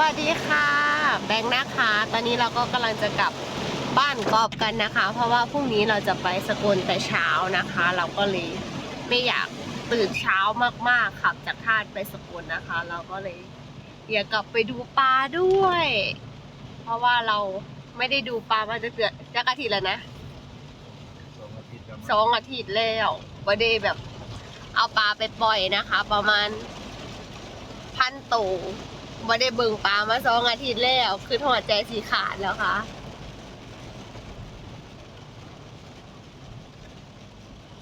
วัสดีค่ะ แบงค์นะคะ ตอนนี้เราก็กำลังจะกลับบ้านกอบกันนะคะ เพราะว่าพรุ่งนี้เราจะไปสกลแต่เช้านะคะ เราก็เลยไม่อยากตื่นเช้ามากๆขับจากท่าตุไปสกลนะคะ เราก็เลยอยากกลับไปดูปลาด้วย เพราะว่าเราไม่ได้ดูปลามาจะเกือบจะอาทิตย์แล้วนะสองอาทิตย์แล้วสองอาทิตย์แล้วบ่ได้แบบเอาปลาไปปล่อยนะคะ ประมาณพันตัว บ่ได้เบิ่งปลามาสองอาทิตย์แล้ว คือหัวใจสีขาดแล้วค่ะ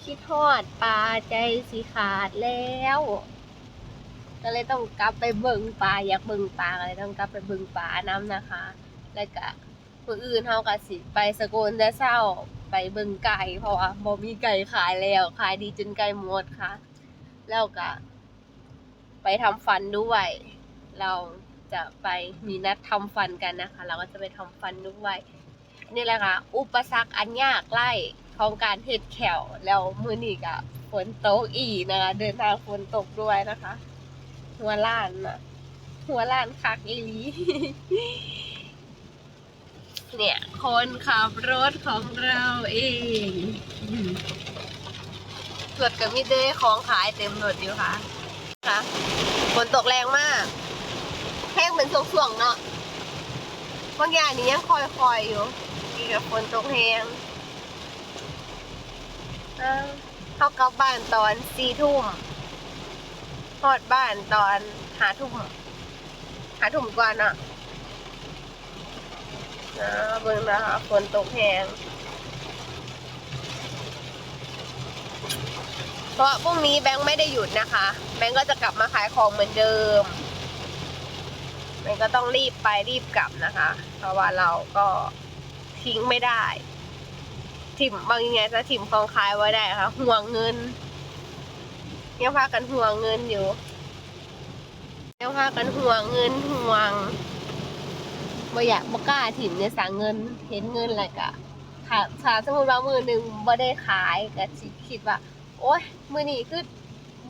คิดทอดปลาใจสีขาดแล้ว ก็เลยต้องกลับไปเบิ่งปลาอยากเบิ่งปลาก็เลยต้องกลับไปเบิ่งปลาน้ำนะคะ แล้วก็ผู้อื่นเฮาก็สิไปสกลแต่เช้าไปเบิ่งไก่เพราะว่าบ่มีไก่ขายแล้ว ขายดีจนไก่หมดค่ะ แล้วก็ไปทำฟันด้วย เราจะไปมีนัดทำฟันกันนะคะ เราก็จะไปทำฟันด้วยนี่แหละค่ะ อุปสรรคอันยากไล่ของการเฮ็ดแขวแล้วมือนี้ก็ฝนตกอีกนะคะ เดินทางฝนตกด้วยนะคะ หัวล้านนะหัวล้านคักอีลีเนี่ยคนขับรถของเราเองรถกับมิเดของขายเต็มรถอยู่ค่ะค่ะฝนตกแรงมาก แห้งเป็นช่วงๆเนาะบางอย่างนี้ยังคอยๆอยู่ดีกับฝนตกแห้งเข้ากลับบ้านตอนสี่ทุ่มทอดบ้านตอนหาทุ่มหาทุ่มกว่าเนาะนะเบิ่งนะคะฝนตกแหงเพราะพรุ่งนี้แบงค์ไม่ได้หยุดนะคะ แบงค์ก็จะกลับมาขายของเหมือนเดิม แบงค์ก็ต้องรีบไปรีบกลับนะคะ เพราะว่าเราก็ทิ้งไม่ได้ ถิ่มบางอย่างจะถิ่มของขายไว้ได้ค่ะห่วงเงินยังพากันห่วงเงินอยู่ยังพากันห่วงเงินห่วงบ่อยากบ่กล้าถิ่มเนี่ยสาเงินเห็นเงินอะไรกะถ้าถ้าสมมติว่ามือหนึ่งบ่ได้ขายก็สิคิดว่า โอ๊ยมือนี้คือ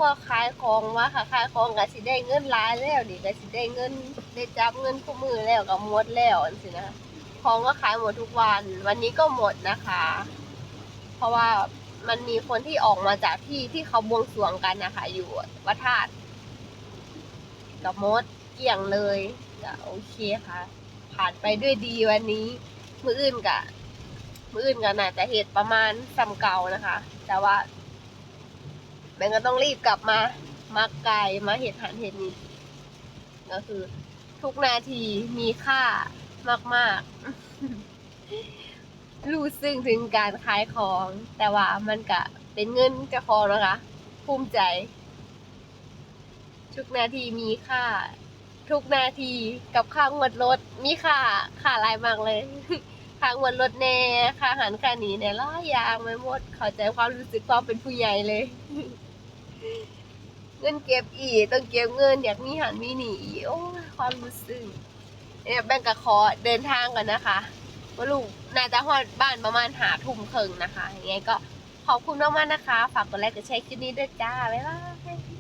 บ่ขายของว่าค่ะขายของก็สิได้เงินหลายแล้วนี่ก็สิได้เงิน ได้จับเงินคู่มือแล้วก็หมดแล้วจังซี่นะของก็ขายหมดทุกวัน วันนี้ก็หมดนะคะ เพราะว่ามันมีคนที่ออกมาจากที่ที่เขาบวงสรวงกันนะคะ อยู่วัดธาตุกับมดเกี่ยงเลยก็โอเคค่ะ ผ่านไปด้วยดีวันนี้ มืออื่นกะมืออื่นก็น่าจะเหตุประมาณซ้ำเก่านะคะ แต่ว่าแบงก็ต้องรีบกลับมามาไกลมาเหตุหันเหตุนี้ก็คือ ทุกนาทีมีค่ามาก ๆ รู้ซึ่งถึงการขายของ แต่ว่ามันก็เป็นเงินเจะคองนะคะ ภูมิใจ ทุกนาทีมีค่า ทุกนาทีกับค่างวดรถมีค่าค่าลายมากเลยค่างวดรถแน่ค่าอาหารค่าหนีเนี่ยหลายอยางไม่หมดเข้าใจความรู้สึกความเป็นผู้ใหญ่เลย เงินเก็บอีกต้องเก็บเงินอยากมีหันมีหนีอีกโอ้ยความรู้สึกเนี่ยแบงก์กะขอเดินทางกันนะคะว่าลูกน่าจะฮอดบ้านประมาณหาทุ่มครึ่งนะคะยังไงก็ขอบคุณมากๆนะคะ ฝากกดไลค์กดแชร์คลิปนี้ด้วยจ้า บ๊ายบาย